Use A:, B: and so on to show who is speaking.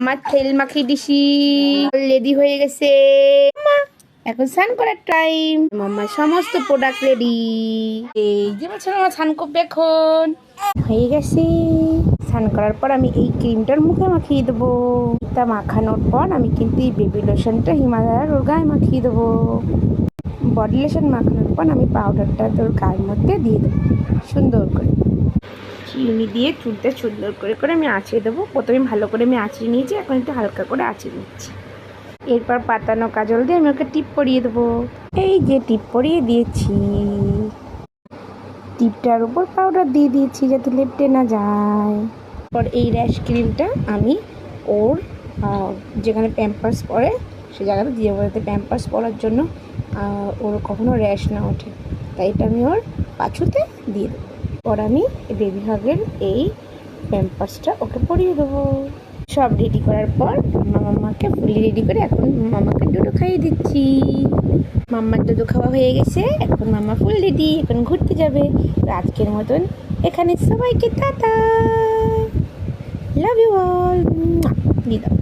A: আমার তেল মাখিয়ে দিছি। রেডি হয়ে গেছে। এখন স্নান করার টাইম মাম্মার সমস্ত প্রোডাক্ট রেডি এই যে বলছে আমার স্নান করবে এখন। হয়ে গেছে। স্নান করার পর আমি এই ক্রিমটার মুখে মাখিয়ে দেবো। তা মাখানোর পর আমি কিন্তু এই বেবি লোশনটা হিমালয়ার ওর গায়ে মাখিয়ে দেবো। বডি লোশন মাখানোর পর আমি পাউডারটা তোর গায়ের মধ্যে দিয়ে দেবো। সুন্দর করে। চিনি দিয়ে চুলটা সুন্দর করে করে আমি আঁচিয়ে দেবো। প্রথমে ভালো করে আমি আঁচিয়ে নিয়েছি, এখন একটু হালকা করে আঁচিয়ে নিচ্ছি। এরপর পাতানো কাজল দিয়ে আমি ওকে টিপ পরিয়ে দেবো। এই যে টিপ পরিয়ে দিয়েছি। টিপটার উপর পাউডার দিয়ে দিয়েছি যাতে লেপটে না যায়। পর এই র্যাশ ক্রিমটা আমি ওর যেখানে প্যাম্পার্স পরে, সে জায়গাতে দিয়ে দেবো। যাতে প্যাম্পার্স পরার জন্য ওর কখনো র্যাশ না ওঠে। তাই এটা আমি ওর পাছুতে দিয়ে দেবো। পর আমি বেবি হাগের এই প্যাম্পার্সটা ওকে পরিয়ে দেবো। সব রেডি করার পর মাম্মাকে ফুলি রেডি করে এখন মামাকে দুধ খাইয়ে দিচ্ছি। মাম্মার দুধ খাওয়া হয়ে গেছে, এখন মাম্মা ফুল রেডি এখন ঘুরতে যাবে। আজকের মতন এখানে সবাইকে টাটা। লাভ ইউ অল দাও